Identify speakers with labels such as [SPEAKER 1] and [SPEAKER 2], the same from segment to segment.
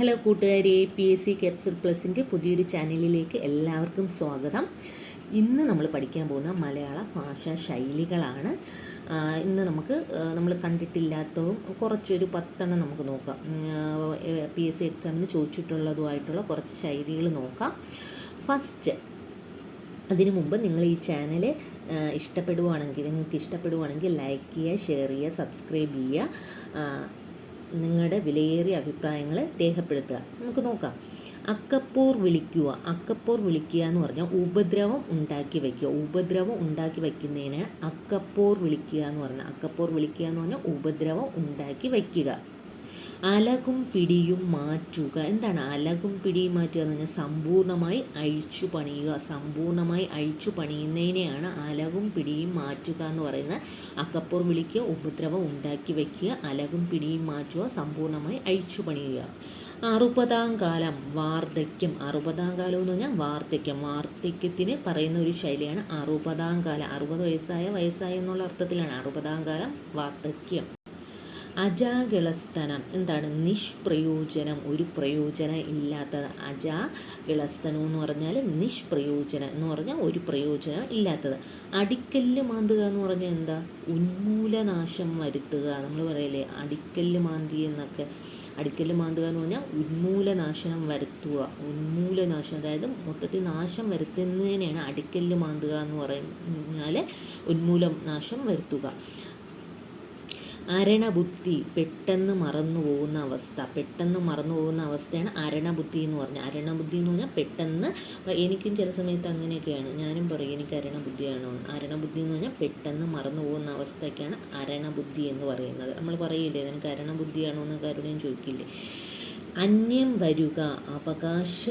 [SPEAKER 1] Hello കൂട്ടുകാരെ P S C capsule പ്ലസിന്റെ പുതിയൊരു ചാനലിലേക്ക് എല്ലാവർക്കും സ്വാഗതം. ഇന്ന് നമ്മൾ പഠിക്കാൻ പോകുന്ന മലയാള ഭാഷാ ശൈലികളാണ്. ഇന്ന് നമുക്ക് നമ്മൾ കണ്ടിട്ടില്ലാത്തതും കുറച്ചൊരു പത്തെണ്ണം നമുക്ക് നോക്കാം. പി എസ് സി എക്സാമിന് ചോദിച്ചിട്ടുള്ളതുമായിട്ടുള്ള കുറച്ച് ശൈലികൾ നോക്കാം. ഫസ്റ്റ് അതിനു മുമ്പ് നിങ്ങൾ ഈ ചാനൽ ഇഷ്ടപ്പെടുവാണെങ്കിൽ നിങ്ങൾക്ക് ഇഷ്ടപ്പെടുവാണെങ്കിൽ ലൈക്ക് ചെയ്യുക ഷെയർ ചെയ്യുക സബ്സ്ക്രൈബ് ചെയ്യുക. നിങ്ങളുടെ വിലയേറിയ അഭിപ്രായങ്ങൾ രേഖപ്പെടുത്തുക. നമുക്ക് നോക്കാം. അക്കപ്പോർ വിളിക്കുക. അക്കപ്പോർ വിളിക്കുക എന്ന് പറഞ്ഞാൽ ഉപദ്രവം ഉണ്ടാക്കി വയ്ക്കുക. ഉപദ്രവം ഉണ്ടാക്കി വയ്ക്കുന്നതിന് അക്കപ്പോർ വിളിക്കുക എന്ന് പറഞ്ഞാൽ. അക്കപ്പോർ വിളിക്കുക എന്ന് പറഞ്ഞാൽ ഉപദ്രവം ഉണ്ടാക്കി വയ്ക്കുക. അലകും പിടിയും മാറ്റുക. എന്താണ് അലകും പിടിയും മാറ്റുക എന്ന് പറഞ്ഞാൽ സമ്പൂർണമായി അഴിച്ചു പണിയുക. സമ്പൂർണമായി അഴിച്ചു പണിയുന്നതിനെയാണ് അലകും പിടിയും മാറ്റുക എന്ന് പറയുന്നത്. അക്കപ്പൂർ വിളിക്കുക ഉപദ്രവം ഉണ്ടാക്കി വയ്ക്കുക അലകും പിടിയും മാറ്റുക സമ്പൂർണമായി അഴിച്ചു പണിയുക. അറുപതാം കാലം വാർദ്ധക്യം. അറുപതാം കാലം എന്ന് പറഞ്ഞാൽ വാർദ്ധക്യം. വാർദ്ധക്യത്തിന് പറയുന്ന ഒരു ശൈലിയാണ് അറുപതാം കാലം. അറുപത് വയസ്സായ വയസ്സായ എന്നുള്ള അർത്ഥത്തിലാണ്. അറുപതാം കാലം വാർദ്ധക്യം. അജാഗിളസ്തനം. എന്താണ്? നിഷ്പ്രയോജനം. ഒരു പ്രയോജനം ഇല്ലാത്തത് അജാഗിളസ്തനം എന്ന് പറഞ്ഞാൽ നിഷ്പ്രയോജനം എന്ന് പറഞ്ഞാൽ ഒരു പ്രയോജനം ഇല്ലാത്തത്. അടിക്കല്ല് മാന്തുക എന്ന് പറഞ്ഞാൽ എന്താ? ഉന്മൂലനാശം വരുത്തുക. നമ്മൾ പറയല്ലേ അടിക്കല്ല് മാന്തി എന്നൊക്കെ. അടിക്കല്ല് മാന്തുക എന്ന് പറഞ്ഞാൽ ഉന്മൂലനാശനം വരുത്തുക. ഉന്മൂലനാശം അതായത് മൊത്തത്തിൽ നാശം വരുത്തുന്നതിനെയാണ് അടിക്കല്ല് മാന്തുക എന്ന് പറഞ്ഞാൽ ഉന്മൂലം നാശം വരുത്തുക. അരണബുദ്ധി പെട്ടെന്ന് മറന്നു പോകുന്ന അവസ്ഥ. പെട്ടെന്ന് മറന്നു പോകുന്ന അവസ്ഥയാണ് അരണബുദ്ധി എന്ന് പറഞ്ഞാൽ അരണബുദ്ധി എന്ന് പറഞ്ഞാൽ പെട്ടെന്ന് എനിക്കും ചില സമയത്ത് അങ്ങനെയൊക്കെയാണ്. ഞാനും പറയും എനിക്ക് അരണബുദ്ധിയാണോ അരണബുദ്ധി എന്ന് പറഞ്ഞാൽ പെട്ടെന്ന് മറന്നു പോകുന്ന അവസ്ഥയ്ക്കാണ് അരണബുദ്ധി എന്ന് പറയുന്നത്. നമ്മൾ പറയില്ലേ നിനക്ക് അരണബുദ്ധിയാണോ എന്ന് ആരുടെയും ചോദിക്കില്ലേ? അന്യം വരിക അവകാശ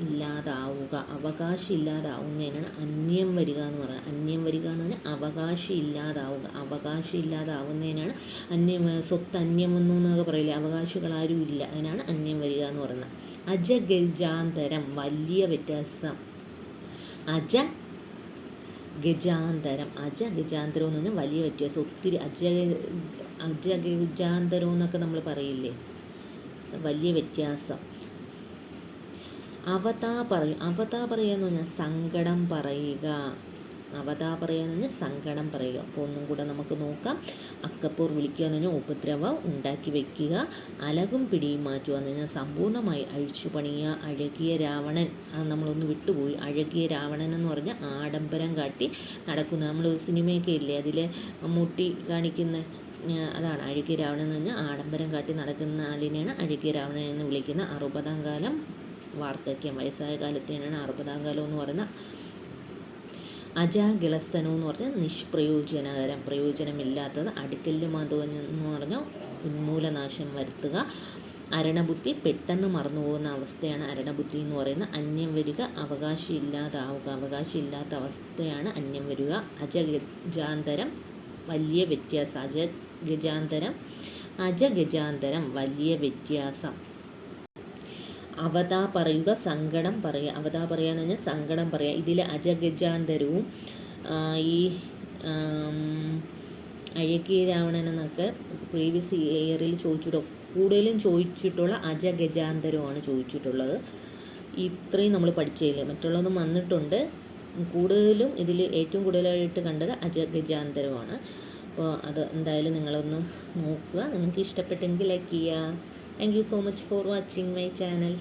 [SPEAKER 1] ഇല്ലാതാവുക. അവകാശം ഇല്ലാതാവുന്നതിനാണ് അന്യം വരിക എന്ന് പറയുന്നത്. അന്യം വരിക എന്ന് പറഞ്ഞാൽ അവകാശം ഇല്ലാതാവുക അവകാശം ഇല്ലാതാവുന്നതിനാണ് അന്യം സ്വത്ത് അന്യം വന്നു എന്നൊക്കെ പറയില്ലേ? അവകാശികൾ ആരും ഇല്ല. അതിനാണ് അന്യം വരിക എന്ന് പറയുന്നത്. അജഗജാന്തരം വലിയ വ്യത്യാസം. അജ ഗജാന്തരം അജ ഗജാന്തരം എന്ന് പറഞ്ഞാൽ വലിയ വ്യത്യാസം. ഒത്തിരി അജ അജ ഗജാന്തരം എന്നൊക്കെ നമ്മൾ പറയില്ലേ? വലിയ വ്യത്യാസം. അവതാ പറയും. അവതാ പറയുക എന്ന് പറഞ്ഞാൽ സങ്കടം പറയുക. അവതാ പറയുക എന്ന് പറഞ്ഞാൽ സങ്കടം പറയുക. അപ്പോൾ ഒന്നും കൂടെ നമുക്ക് നോക്കാം. അക്കപ്പൂർ വിളിക്കുക എന്ന് പറഞ്ഞാൽ ഉപദ്രവം ഉണ്ടാക്കി വയ്ക്കുക അലകും പിടിയും മാറ്റുക എന്ന് പറഞ്ഞാൽ സമ്പൂർണമായി അഴിച്ചു പണിയുക. അഴകിയ രാവണൻ നമ്മളൊന്ന് വിട്ടുപോയി. അഴകിയ രാവണൻ എന്ന് പറഞ്ഞാൽ ആഡംബരം കാട്ടി നടക്കുന്ന. നമ്മൾ സിനിമയൊക്കെ ഇല്ലേ? അതിൽ മുട്ടി കാണിക്കുന്ന അതാണ്. അഴുകിയ രാവണൻ എന്ന് പറഞ്ഞാൽ ആഡംബരം കാട്ടി നടക്കുന്ന ആളിനെയാണ് അഴുകിയ രാവണൻ എന്ന് വിളിക്കുന്ന അറുപതാം കാലം വാർദ്ധക്യം. വയസ്സായ കാലത്തിനാണ് അറുപതാം കാലം എന്ന് പറയുന്ന അജാഗിളസ്തനം എന്ന് പറഞ്ഞാൽ നിഷ്പ്രയോജനകരം. പ്രയോജനമില്ലാത്തത് അടിക്കല്ല് മാധവം എന്ന് പറഞ്ഞാൽ ഉന്മൂലനാശം വരുത്തുക. അരണബുദ്ധി പെട്ടെന്ന് മറന്നു പോകുന്ന അവസ്ഥയാണ് അരണബുദ്ധി എന്ന് പറയുന്നത് അന്യം വരിക. അവകാശം ഇല്ലാതാവുക അവകാശം ഇല്ലാത്ത അവസ്ഥയാണ് അന്യം വരിക. അജഗജാന്തരം വലിയ വ്യത്യാസം. അജഗജാന്തരം അജഗജാന്തരം വലിയ വ്യത്യാസം. അവതാ പറയുക സങ്കടം പറയുക. അവതാ പറയുക എന്ന് പറഞ്ഞാൽ സങ്കടം പറയുക. ഇതിൽ അജഗജാന്തരവും ഈ അയക്കി രാവണൻ എന്നൊക്കെ പ്രീവിയസ് ഇയറിൽ ചോദിച്ചിട്ടുള്ള കൂടുതലും ചോദിച്ചിട്ടുള്ള അജഗജാന്തരമാണ് ചോദിച്ചിട്ടുള്ളത്. ഇത്രയും നമ്മൾ പഠിച്ചതിൽ. മറ്റുള്ളതും വന്നിട്ടുണ്ട്. കൂടുതലും ഇതിൽ ഏറ്റവും കൂടുതലായിട്ട് കണ്ടത് അജഗജാന്തരമാണ് അപ്പോൾ അത് എന്തായാലും നിങ്ങളൊന്ന് നോക്കുക. നിങ്ങൾക്ക് ഇഷ്ടപ്പെട്ടെങ്കിൽ ലൈക്ക് ചെയ്യുക. thank you so much for watching my channel.